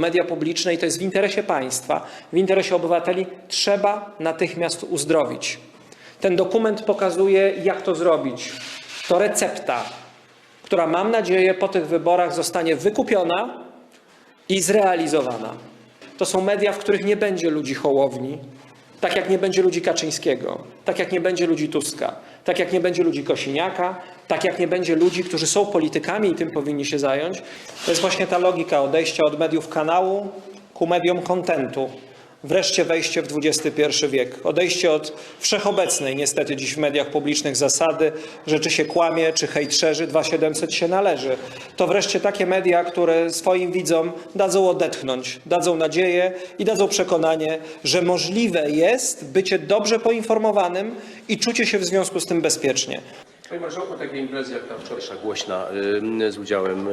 Media publiczne i to jest w interesie państwa, w interesie obywateli, trzeba natychmiast uzdrowić. Ten dokument pokazuje, jak to zrobić. To recepta, która mam nadzieję po tych wyborach zostanie wykupiona i zrealizowana. To są media, w których nie będzie ludzi Hołowni, tak jak nie będzie ludzi Kaczyńskiego, tak jak nie będzie ludzi Tuska, tak jak nie będzie ludzi Kosiniaka, tak jak nie będzie ludzi, którzy są politykami i tym powinni się zająć. To jest właśnie ta logika odejścia od mediów kanału ku mediom kontentu. Wreszcie wejście w XXI wiek. Odejście od wszechobecnej niestety dziś w mediach publicznych zasady, że czy się kłamie, czy hejt szerzy, 2700 się należy. To wreszcie takie media, które swoim widzom dadzą odetchnąć, dadzą nadzieję i dadzą przekonanie, że możliwe jest bycie dobrze poinformowanym i czucie się w związku z tym bezpiecznie. Panie Marszałku, takie imprezy jak ta wczorajsza głośna z udziałem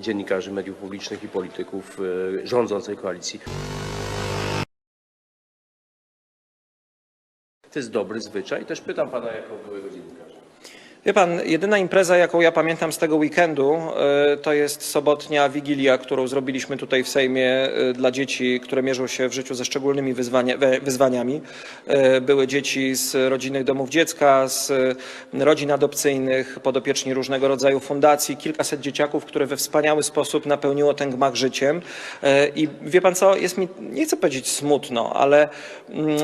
dziennikarzy, mediów publicznych i polityków y, rządzącej koalicji. To jest dobry zwyczaj. Też pytam pana jako byłego dziennikarza. Wie pan, jedyna impreza, jaką ja pamiętam z tego weekendu, e, to jest sobotnia wigilia, którą zrobiliśmy tutaj w Sejmie e, dla dzieci, które mierzą się w życiu ze szczególnymi wyzwania, wyzwaniami. E, Były dzieci z rodzinnych domów dziecka, z rodzin adopcyjnych, podopieczni różnego rodzaju fundacji, kilkaset dzieciaków, które we wspaniały sposób napełniło ten gmach życiem. I wie pan co, jest mi, nie chcę powiedzieć smutno, ale mm,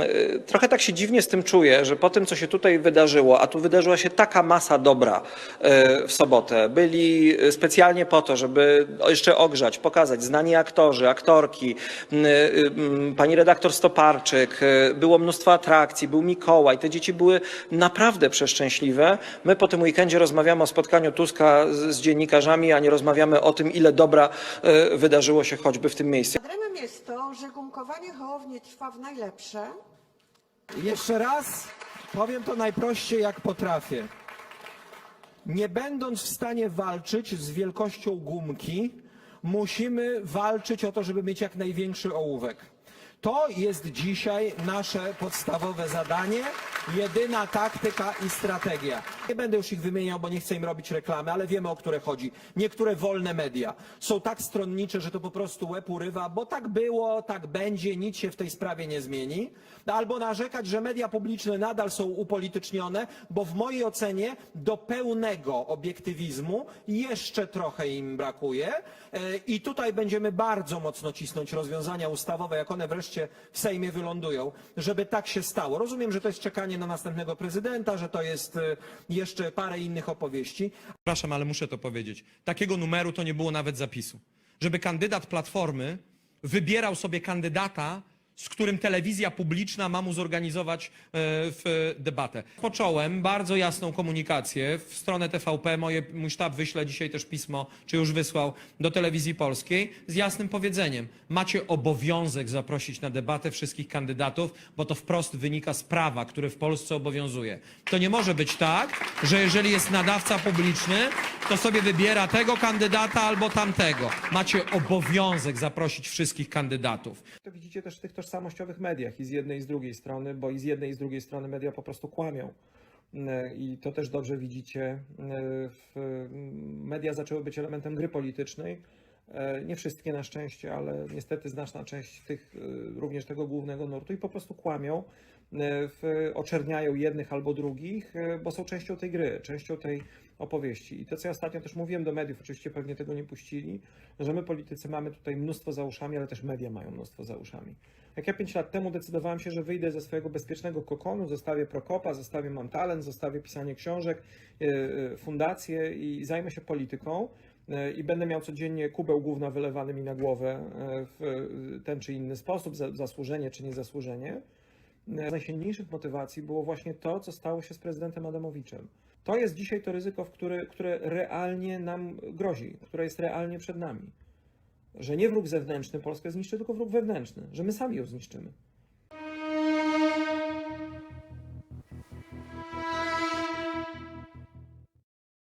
trochę tak się dziwnie z tym czuję, że po tym, co się tutaj wydarzyło, a tu wydarzyła się taka masa dobra e, w sobotę, byli e, specjalnie po to, żeby jeszcze ogrzać, pokazać znani aktorzy, aktorki, pani redaktor Stoparczyk, e, było mnóstwo atrakcji, był Mikołaj, te dzieci były naprawdę przeszczęśliwe. My po tym weekendzie rozmawiamy o spotkaniu Tuska z, dziennikarzami, a nie rozmawiamy o tym, ile dobra wydarzyło się choćby w tym miejscu. Problemem jest to, że gumkowanie Hołowni trwa w najlepsze. Jeszcze raz powiem to najprościej jak potrafię. Nie będąc w stanie walczyć z wielkością gumki, musimy walczyć o to, żeby mieć jak największy ołówek. To jest dzisiaj nasze podstawowe zadanie, jedyna taktyka i strategia. Nie będę już ich wymieniał, bo nie chcę im robić reklamy, ale wiemy o które chodzi. Niektóre wolne media są tak stronnicze, że to po prostu łeb urywa, bo tak było, tak będzie, nic się w tej sprawie nie zmieni. Albo narzekać, że media publiczne nadal są upolitycznione, bo w mojej ocenie do pełnego obiektywizmu jeszcze trochę im brakuje. E, I tutaj będziemy bardzo mocno cisnąć rozwiązania ustawowe, jak one wreszcie w Sejmie wylądują, żeby tak się stało. Rozumiem, że to jest czekanie na następnego prezydenta, że to jest e, jeszcze parę innych opowieści, Przepraszam, ale muszę to powiedzieć. Takiego numeru to nie było nawet zapisu. Żeby kandydat Platformy wybierał sobie kandydata, z którym telewizja publiczna ma mu zorganizować e, w debatę. Począłem bardzo jasną komunikację w stronę TVP. Moje, mój sztab wyśle dzisiaj też pismo, czy już wysłał do telewizji polskiej z jasnym powiedzeniem. Macie obowiązek zaprosić na debatę wszystkich kandydatów, bo to wprost wynika z prawa, które w Polsce obowiązuje. To nie może być tak, że jeżeli jest nadawca publiczny, to sobie wybiera tego kandydata albo tamtego. Macie obowiązek zaprosić wszystkich kandydatów. To widzicie też w tych tożsamościowych mediach i z jednej i z drugiej strony, bo i z jednej i z drugiej strony media po prostu kłamią. E, I to też dobrze widzicie. E, Media zaczęły być elementem gry politycznej. E, Nie wszystkie na szczęście, ale niestety znaczna część tych, również tego głównego nurtu i po prostu kłamią, w- oczerniają jednych albo drugich, e, bo są częścią tej gry, częścią tej opowieści. I to, co ja ostatnio też mówiłem do mediów, oczywiście pewnie tego nie puścili, że my politycy mamy tutaj mnóstwo za uszami, ale też media mają mnóstwo za uszami. Jak ja 5 lat temu decydowałem się, że wyjdę ze swojego bezpiecznego kokonu, zostawię Prokopa, zostawię Mam zostawię pisanie książek, e, e, fundacje i zajmę się polityką e, i będę miał codziennie kubeł gówna wylewany mi na głowę e, w e, ten czy inny sposób, za- zasłużenie czy niezasłużenie. E, Z najsilniejszych motywacji było właśnie to, co stało się z prezydentem Adamowiczem. To jest dzisiaj to ryzyko, które, które realnie nam grozi, które jest realnie przed nami. Że nie wróg zewnętrzny Polskę zniszczy, tylko wróg wewnętrzny, że my sami ją zniszczymy.